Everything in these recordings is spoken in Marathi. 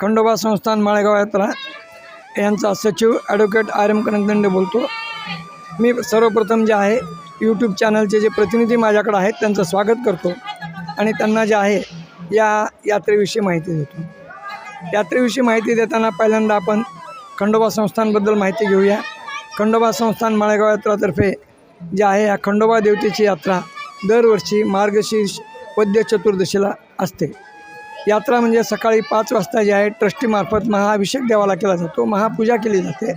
खंडोबा संस्थान माळेगाव यात्रा. यांचा सचिव ॲडव्होकेट आर एम कनकदंडे बोलतो. मी सर्वप्रथम जे आहे यूट्यूब चॅनलचे जे प्रतिनिधी माझ्याकडे आहेत त्यांचं स्वागत करतो. आणि त्यांना जे आहे या यात्रेविषयी माहिती देतो. यात्रेविषयी माहिती देताना पहिल्यांदा आपण खंडोबा संस्थानबद्दल माहिती घेऊया. खंडोबा संस्थान माळेगाव यात्रातर्फे जे आहे या खंडोबा देवतेची यात्रा. दरवर्षी मार्गशीर्ष वद्य चतुर्दशीला असते. यात्रा म्हणजे सकाळी पाच वाजता जे आहे ट्रस्टीमार्फत महाअभिषेक देवाला केला जातो महापूजा केली जाते.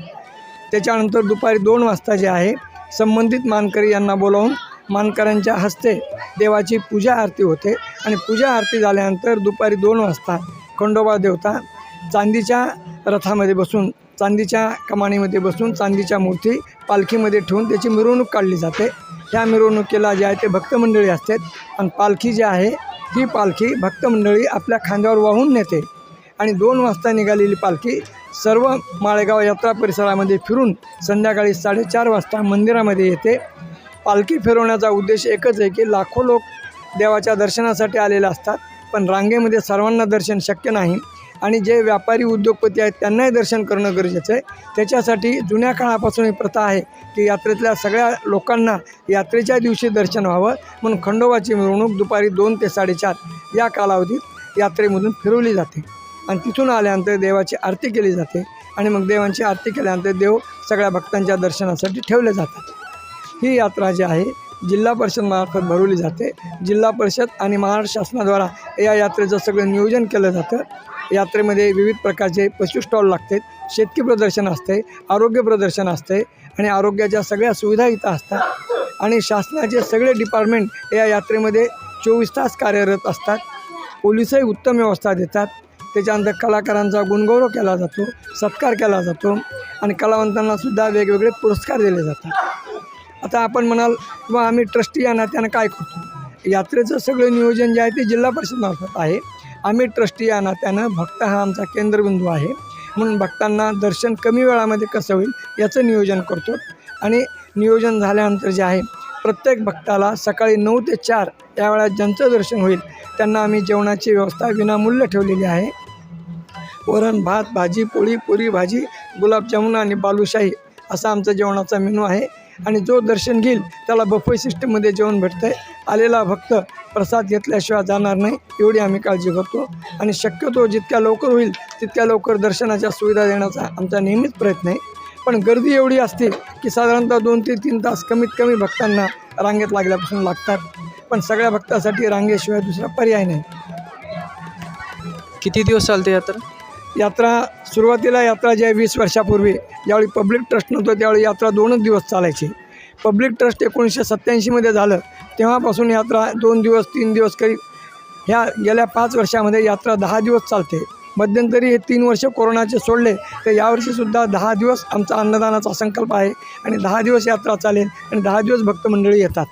त्याच्यानंतर दुपारी दोन वाजता जे आहे संबंधित मानकरी यांना बोलावून मानकऱ्यांच्या हस्ते देवाची पूजा आरती होते. आणि पूजा आरती झाल्यानंतर दुपारी दोन वाजता खंडोबा देवता चांदीच्या रथामध्ये बसून चांदीच्या कमाणीमध्ये बसून चांदीच्या मूर्ती पालखीमध्ये ठेवून त्याची मिरवणूक काढली जाते. त्या मिरवणुकीला जे आहे ते भक्तमंडळी असतात. आणि पालखी जी आहे ही पालखी भक्तमंडळी आपल्या खांद्यावर वाहून नेते. आणि दोन वाजता निघालेली पालखी सर्व माळेगाव यात्रा परिसरामध्ये फिरून संध्याकाळी साडेचार वाजता मंदिरामध्ये येते. पालखी फिरवण्याचा उद्देश एकच आहे की लाखो लोक देवाच्या दर्शनासाठी आलेले असतात. पण रांगेमध्ये सर्वांना दर्शन शक्य नाही. आणि जे व्यापारी उद्योगपती आहेत त्यांनाही दर्शन करणं गरजेचं आहे. त्याच्यासाठी जुन्या काळापासून ही प्रथा आहे की यात्रेतल्या सगळ्या लोकांना यात्रेच्या दिवशी दर्शन व्हावं. म्हणून खंडोबाची मिरवणूक दुपारी दोन ते साडेचार या कालावधीत यात्रेमधून फिरवली जाते. आणि तिथून आल्यानंतर देवाची आरती केली जाते आणि मग देवांची आरती केल्यानंतर देव सगळ्या भक्तांच्या दर्शनासाठी ठेवले जातात. ही यात्रा जी आहे जिल्हा परिषदमार्फत भरवली जाते. जिल्हा परिषद आणि महाराष्ट्र शासनाद्वारा या यात्रेचं सगळं नियोजन केलं जातं. यात्रेमध्ये विविध प्रकारचे पशु स्टॉल लागतात शेतकी प्रदर्शन असते आरोग्य प्रदर्शन असते आणि आरोग्याच्या सगळ्या सुविधा इथं असतात. आणि शासनाचे सगळे डिपार्टमेंट या यात्रेमध्ये चोवीस तास कार्यरत असतात. पोलिसही उत्तम व्यवस्था देतात. त्याच्यानंतर कलाकारांचा गुणगौरव केला जातो सत्कार केला जातो आणि कलावंतांनासुद्धा वेगवेगळे पुरस्कार दिले जातात. आता आपण म्हणाल किंवा आम्ही ट्रस्टी या नात्यानं काय करतो? यात्रेचं सगळं नियोजन जे आहे ते जिल्हा परिषदमार्फत आहे. आम्ही ट्रस्टी या नात्यानं भक्त हा आमचा केंद्रबिंदू आहे. म्हणून भक्तांना दर्शन कमी वेळामध्ये कसं होईल याचं नियोजन करतो. आणि नियोजन झाल्यानंतर जे आहे प्रत्येक भक्ताला सकाळी नऊ ते चार या वेळात ज्यांचं दर्शन होईल त्यांना आम्ही जेवणाची व्यवस्था विनामूल्य ठेवलेली आहे. वरण भात भाजी पोळी पुरी भाजी गुलाबजामुन आणि बालुशाही असा आमचा जेवणाचा मेनू आहे. आणि जो दर्शन घेईल त्याला बफे सिस्टममध्ये जेवण भेटतं आहे आलेला भक्त प्रसाद घेतल्याशिवाय जाणार नाही एवढी आम्ही काळजी करतो आणि शक्यतो जितक्या लवकर होईल तितक्या लवकर दर्शनाच्या सुविधा देण्याचा आमचा नेहमीच प्रयत्न आहे. पण गर्दी एवढी असते की साधारणतः दोन ते तीन तास कमीत कमी भक्तांना रांगेत लागल्यापासून लागतात. पण सगळ्या भक्तासाठी रांगेशिवाय दुसरा पर्याय नाही. किती दिवस चालते यात्रा? यात्रा सुरुवातीला यात्रा ज्या आहे वीस वर्षापूर्वी ज्यावेळी पब्लिक ट्रस्ट नव्हतं त्यावेळी यात्रा दोनच दिवस चालायची. पब्लिक ट्रस्ट एकोणीसशे सत्त्याऐंशीमध्ये झालं. तेव्हापासून यात्रा दोन दिवस तीन दिवस करीत ह्या गेल्या पाच वर्षामध्ये यात्रा दहा दिवस चालते. मध्यंतरी हे तीन वर्ष कोरोनाचे सोडले तर यावर्षीसुद्धा दहा दिवस आमचा अन्नदानाचा संकल्प आहे आणि दहा दिवस यात्रा चालेल आणि दहा दिवस भक्त मंडळी येतात.